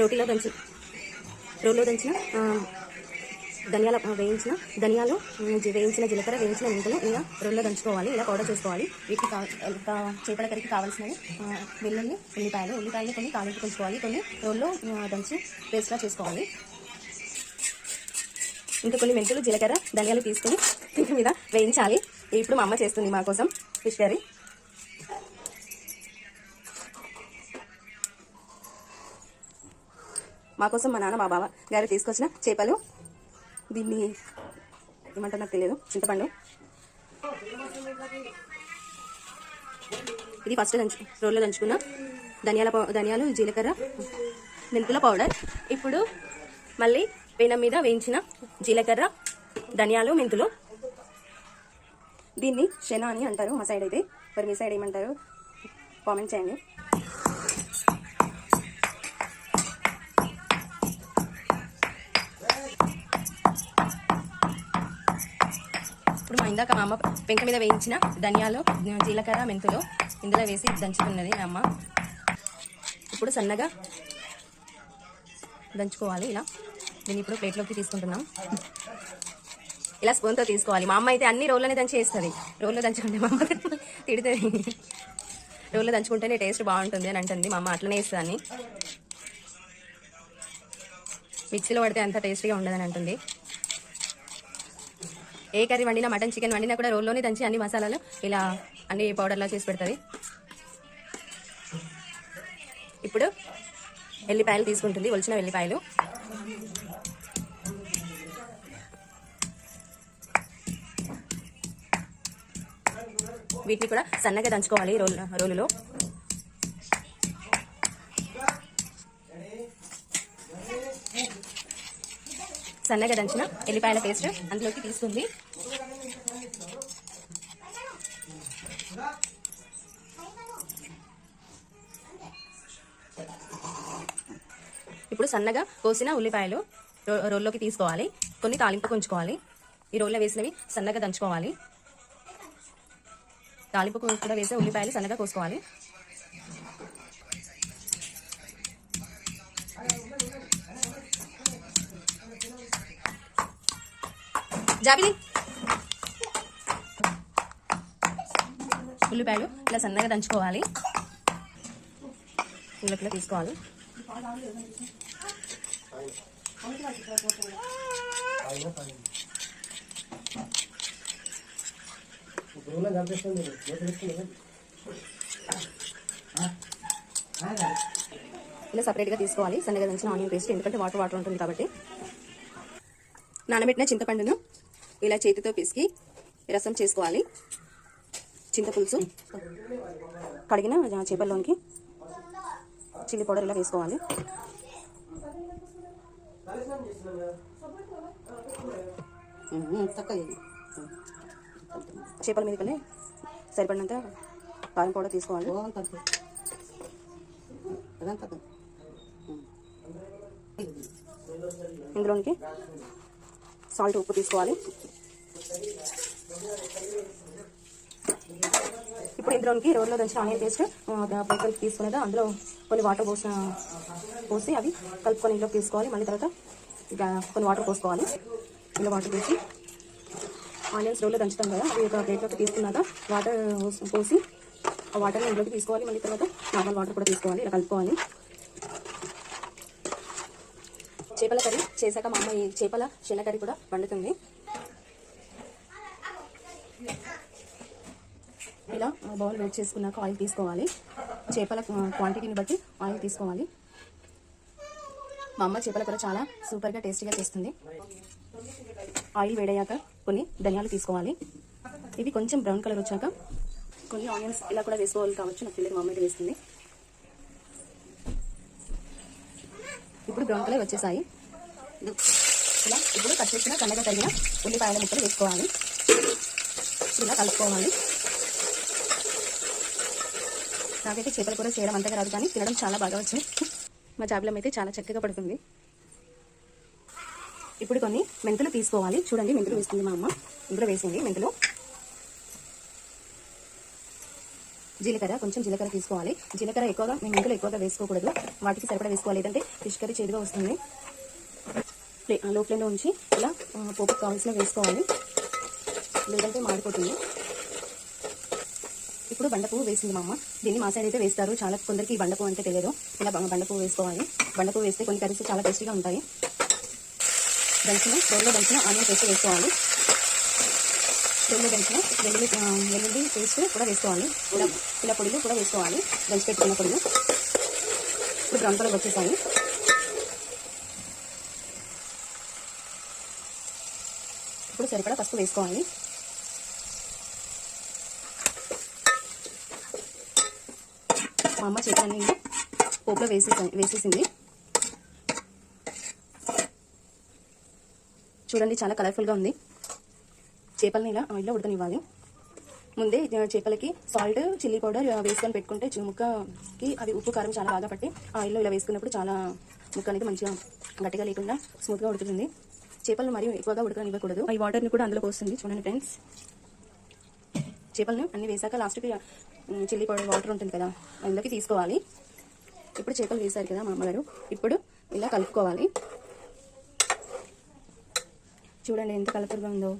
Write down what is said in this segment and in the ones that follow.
రోటీలో దంచి రోల్లో దంచిన ధనియాల వేయించిన ధనియాలు వేయించిన జీలకర్ర వేయించిన మెంతులు ఇలా రోల్లో దంచుకోవాలి ఇలా పౌడర్ చేసుకోవాలి. వీటికి చేపల కర్రీకి కావాల్సినవి వెల్లుల్లి ఉల్లిపాయలు ఉల్లిపాయలు కొన్ని తాలింపు కొంచుకోవాలి కొన్ని రోల్లో దంచి పేస్ట్లా చేసుకోవాలి. ఇంకా కొన్ని మెంతులు జీలకర్ర ధనియాలు తీసుకొని మీద వేయించాలి. ఇప్పుడు మా అమ్మ చేస్తుంది మా కోసం ఫిష్ కర్రీ. మా కోసం మా నాన్న మా బావ గారు తీసుకొచ్చిన చేపలు. దీన్ని ఏమంటారు నాకు తెలియదు. చింతపండు. ఇది ఫస్ట్ దంచు రోల్లో దంచుకున్న ధనియాల పౌ- ధనియాలు జీలకర్ర మెంతుల పౌడర్ ఇప్పుడు మళ్ళీ పెనం మీద వేయించిన జీలకర్ర ధనియాలు మెంతులు. దీన్ని శనా అని అంటారు మా సైడ్ అయితే. మరి మీ సైడ్ ఏమంటారు? కామెంట్ చేయండి. ఇప్పుడు మా ఇందాక మా అమ్మ పెంక మీద వేయించిన ధనియాలు జీలకర్ర మెంతులు ఇందులో వేసి దంచుతున్నది మా అమ్మ. ఇప్పుడు సన్నగా దంచుకోవాలి ఇలా. దీన్ని ఇప్పుడు ప్లేట్లోకి తీసుకుంటున్నాం. ఇలా స్పూన్తో తీసుకోవాలి. మా అమ్మ అయితే అన్ని రోల్లోనే దంచి వేస్తుంది రోల్లో దంచుకుంటే మా అమ్మ తిడుతుంది. రోల్లో దంచుకుంటేనే టేస్ట్ బాగుంటుంది అని అంటుంది. మా అమ్మ అట్లనే వేస్తుంది మిర్చిలో మిక్సీలో పడితే అంత టేస్టీగా ఉండదని అంటుంది. ఏ కర్రీ వండినా మటన్ చికెన్ వండినా కూడా రోల్లోనే దంచి అన్ని మసాలాలు ఇలా అన్ని పౌడర్లా చేసి పెడుతుంది. ఇప్పుడు ఎల్లిపాయలు తీసుకుంటుంది ఒలిచిన వెల్లిపాయలు. వీటిని కూడా సన్నగా దంచుకోవాలి రోల్ రోలులో. సన్నగా దంచిన ఎల్లిపాయల పేస్ట్ అందులోకి తీసుకుంది ఇప్పుడు సన్నగా కోసిన ఉల్లిపాయలు రో- రోల్లోకి తీసుకోవాలి. కొన్ని తాలింపు ఉంచుకోవాలి ఈ రోల్లో వేసినవి సన్నగా దంచుకోవాలి. తాలింపు కూడా వేసే ఉల్లిపాయలు సన్నగా కోసుకోవాలి. జాబిలి ఉల్లిపాయలు ఇలా సన్నగా దంచుకోవాలి. ఇందులో తీసుకోవాలి. ఇలా సపరేట్గా తీసుకోవాలి. సన్నగా దంచిన ఆనియన్ పేస్ట్ ఎందుకంటే వాటర్ వాటర్ ఉంటుంది కాబట్టి. నానబెట్టిన చింతపండును ఇలా చేతితో పిసికి రసం చేసుకోవాలి. చింతపులుసు కడిగిన చేపల్లోనికి చిల్లీ పౌడర్ ఇలా వేసుకోవాలి. చేపల మీద కన్నా సరిపడినంత కారం పౌడర్ తీసుకోవాలి. ఇందులోనికి సాల్ట్ ఉప్పు తీసుకోవాలి. ఇప్పుడు ఇందులోకి రోడ్లో దంచిన ఆనియన్ పేస్ట్ పైకలు తీసుకునేది అందులో కొన్ని వాటర్ పోసిన పోసి అవి కలుపుకొని ఇంట్లో తీసుకోవాలి. మళ్ళీ తర్వాత కొన్ని వాటర్ పోసుకోవాలి. ఇందులో వాటర్ పోసి ఆనియన్స్ రోడ్లో దంచుతాం కదా అవి ఒక ప్లేట్లోకి తీసుకున్నాక వాటర్ పోసి ఆ వాటర్ని ఇంట్లోకి తీసుకోవాలి. మళ్ళీ తర్వాత నార్మల్ వాటర్ కూడా తీసుకోవాలి. ఇలా కలుపుకోవాలి. చేపల కర్రీ చేశాక మా అమ్మ ఈ చేపల చిన్న కర్రీ కూడా వండుతుంది. ఇలా బౌల్ వేట్ చేసుకున్నాక ఆయిల్ తీసుకోవాలి. చేపల క్వాంటిటీని బట్టి ఆయిల్ తీసుకోవాలి. మా అమ్మ చేపల కూర చాలా సూపర్గా టేస్టీగా చేస్తుంది. ఆయిల్ వేడయ్యాక కొన్ని ధనియాలు తీసుకోవాలి. ఇవి కొంచెం బ్రౌన్ కలర్ వచ్చాక కొన్ని ఆనియన్స్ ఇలా కూడా వేసుకోవాలి కావచ్చు. నాకు తెలియదు మా అమ్మ వేస్తుంది. ఇప్పుడు బ్రౌన్ కలర్ వచ్చేసాయి ఇలా ఇప్పుడు కట్ చేసిన సన్నగా తగిన ఉల్లిపాయల ముక్కలు వేసుకోవాలి. ఇలా కలుపుకోవాలి. నాకైతే చేపల కూర చేయడం అంతగా రాదు కానీ తినడం చాలా బాగా వచ్చింది. మా జాబిలం అయితే చాలా చక్కగా పడుతుంది. ఇప్పుడు కొన్ని మెంతులు తీసుకోవాలి. చూడండి మెంతులు వేస్తుంది మా అమ్మ. ఇందులో వేసింది మెంతులు. జీలకర్ర కొంచెం జీలకర్ర తీసుకోవాలి. జీలకర్ర ఎక్కువగా మేము ఇంట్లో ఎక్కువగా వేసుకోకూడదు. వాటికి సరిపడా వేసుకోవాలి. లేదంటే ఫిష్ కర్రీ చేదుగా వస్తుంది. లో ఫ్లేమ్లో ఉంచి ఇలా పోపు కావాల్సిన వేసుకోవాలి. లేదంటే మాడిపోతుంది. ఇప్పుడు బండపువ్వు వేసింది మా అమ్మ. దీన్ని మా సైడ్ అయితే వేస్తారు. చాలా కొందరికి ఈ బండపువ్వు అంటే తెలియదు. ఇలా బండపువ్వు వేసుకోవాలి. బండపువ్వు వేస్తే కొన్ని కర్రీస్ చాలా టేస్టీగా ఉంటాయి. దంచిన రోడ్లో దంచిన ఆనియన్ పేస్ట్ వేసుకోవాలి. రోడ్లో దంచిన వెల్లుల్లి వెల్లుల్లి పేస్ట్ కూడా వేసుకోవాలి. ఇలా ఇలా పొడులు కూడా వేసుకోవాలి. దంచి పెట్టుకున్న పొడులు. ఇప్పుడు బ్రౌన్ కలర్ వచ్చేసాయి. ఇప్పుడు సరిపడా పసుపు వేసుకోవాలి. మా అమ్మ చేతులన్నీ పోపులో వేసేసాను వేసేసింది. చూడండి చాలా కలర్ఫుల్గా ఉంది. చేపలని ఇలా ఆయిల్లో ఉడకనివ్వాలి. ముందే చేపలకి సాల్ట్ చిల్లీ పౌడర్ వేసుకొని పెట్టుకుంటే చి- ముక్కకి అది ఉప్పు కారం చాలా బాగా పట్టి ఆయిల్లో ఇలా వేసుకున్నప్పుడు చాలా ముక్క అనేది మంచిగా గట్టిగా లేకుండా స్మూత్గా ఉడుకుతుంది. చేపలను మరియు ఎక్కువగా ఉడకనివ్వకూడదు. ఈ వాటర్ని కూడా అందులోకి వస్తుంది చూడండి ఫ్రెండ్స్ చేపలను అన్ని వేసాక లాస్ట్కి చిల్లీ పౌడర్ వాటర్ ఉంటుంది కదా అందులోకి తీసుకోవాలి. ఇప్పుడు చేపలు వేశారు కదా మా అమ్మగారు. ఇప్పుడు ఇలా కలుపుకోవాలి. చూడండి ఎంత కలర్ఫుల్గా ఉందో.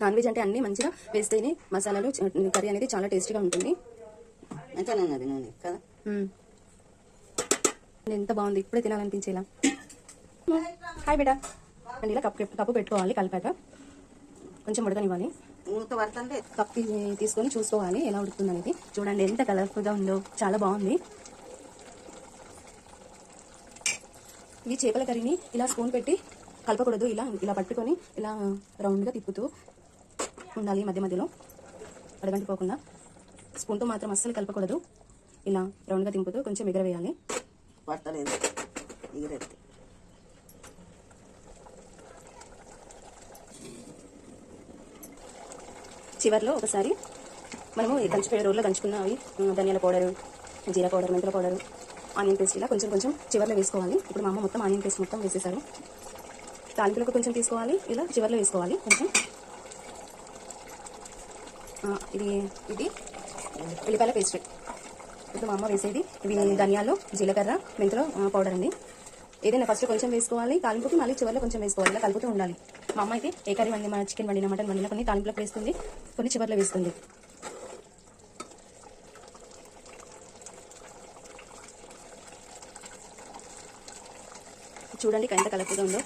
నాన్ వెజ్ అంటే అన్ని మంచిగా వేస్తేనే మసాలాలు కర్రీ అనేది చాలా టేస్టీగా ఉంటుంది. నూనె కదా. ఎంత బాగుంది ఇప్పుడే తినాలనిపించేలా. హాయ్ బేటా అండ్ ఇలా కప్పు కప్పు పెట్టుకోవాలి కలిపాక. కొంచెం ఉడకనివ్వాలి. కప్పు తీసుకొని చూసుకోవాలి ఎలా ఉడుకుతుంది అనేది చూడండి ఎంత కలర్ఫుల్గా ఉందో. చాలా బాగుంది. ఈ చేపల కర్రీని ఇలా స్పూన్ పెట్టి కలపకూడదు. ఇలా ఇలా పట్టుకొని ఇలా రౌండ్గా తిప్పుతూ ఉండాలి మధ్య మధ్యలో. అడగంటిపోకుండా స్పూన్తో మాత్రం అస్సలు కలపకూడదు. ఇలా రౌండ్గా తింపుతూ కొంచెం ఎగరవేయాలి. పడతలేదు ఎగిరెత్తి. చివర్లో ఒకసారి మనము ఈ దంచిపోయే రోడ్లో దంచుకున్న అవి ధనియాల పౌడరు జీరా పౌడర్ మెంతుల పౌడరు ఆనియన్ పేస్ట్ ఇలా కొంచెం కొంచెం చివర్లో వేసుకోవాలి. ఇప్పుడు మా అమ్మ మొత్తం ఆనియన్ పేస్ట్ మొత్తం వేసేసారు తాలింపులకు కొంచెం తీసుకోవాలి ఇలా చివర్లో వేసుకోవాలి. కొంచెం ఇది ఇది ఉల్లిపాయల పేస్ట్. ఇప్పుడు మా అమ్మ వేసేది. ఇవి ధనియాలు జీలకర్ర మెంతులు పౌడర్ అండి. ఏదైనా ఫస్ట్ కొంచెం వేసుకోవాలి. తాలింపుకి మళ్ళీ చివరిలో కొంచెం వేసుకోవాలి. ఇలా కలుపుతూ ఉండాలి. మా అమ్మ అయితే ఏ కర్రీ వండి మన చికెన్ వండిన మటన్ వండిన కొన్ని తాలింపులకు వేస్తుంది కొన్ని చివర్లో వేస్తుంది. చూడండి ఎంత కలర్ఫుల్గా ఉందో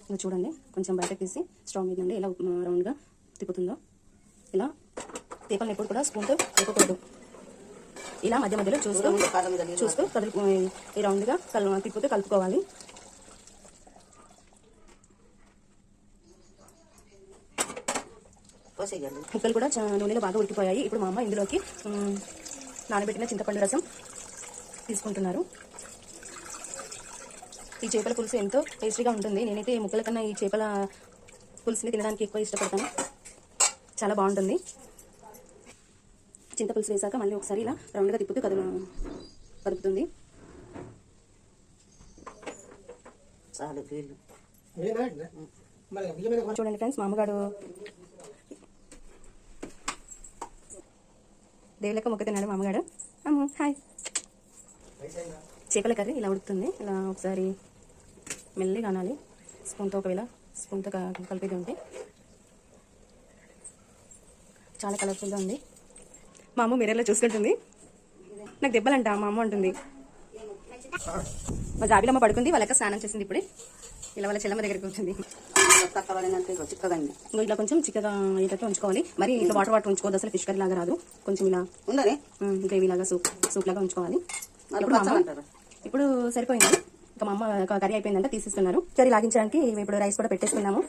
ఇది చూడండి. కొంచెం బయటకు తీసి స్టవ్ మీద నుండి ఇలా రౌండ్గా తిప్పుతుందో. ఇలా తీపలను ఎప్పుడు కూడా స్పూన్తో తిప్పకూడదు ఇలా మధ్య మధ్యలో చూస్తూ చూస్తూ కదులు ఈ రౌండ్గా కల్ తిప్పుతూ కలుపుకోవాలి. ముక్కలు కూడా నూనెలో బాగా ఉడికిపోయాయి. ఇప్పుడు మా అమ్మ ఇందులోకి నానబెట్టిన చింతపండు రసం తీసుకుంటున్నారు. ఈ చేపల పులుసు ఎంతో టేస్టీగా ఉంటుంది. నేనైతే ఈ ముక్కల కన్నా ఈ చేపల పులుసుని తినడానికి ఎక్కువ ఇష్టపడతాను. చాలా బాగుంటుంది. చింతపులుసు వేసాక మళ్ళీ ఒకసారి ఇలా రౌండ్గా తిప్పుతూ కదులు కదుపుతుంది. చూడండి ఫ్రెండ్స్ మా అమ్మగాడు దేవులక మొక్క తిన్నాడు మా అమ్మగాడు అమ్ము హాయ్. చేపల కర్రీ ఇలా ఉడుకుతుంది. ఇలా ఒకసారి మెల్లిగా అనాలి. స్పూన్తో ఒకవేళ స్పూన్తో కలిపేది ఉంటే. చాలా కలర్ఫుల్గా ఉంది. మా అమ్మ మిర్రర్లో చూసుకుంటుంది. నాకు దెబ్బలంట మా అమ్మ ఉంటుంది మా జాబిలమ్మ పడుకుంది వాళ్ళక స్నానం చేసింది ఇప్పుడే. ఇలా వాళ్ళ చెల్లమ్మ దగ్గరికి వచ్చింది. ఇంకో ఇట్లా కొంచెం చిక్కగా అయ్యేటట్టు ఉంచుకోవాలి. మరి ఇట్లా వాటర్ వాటర్ ఉంచుకోవద్దు అసలు ఫిష్ కర్రీ లాగా రాదు. కొంచెం ఇలా ఉండని గ్రేవీ లాగా సూప్ సూప్ లాగా ఉంచుకోవాలి. ఇప్పుడు సరిపోయింది? ఇంకా మా అమ్మ కర్రీ అయిపోయిందంటే తీసిస్తున్నారు. కర్రీ లాగించడానికి ఇప్పుడు రైస్ కూడా పెట్టేసుకున్నాము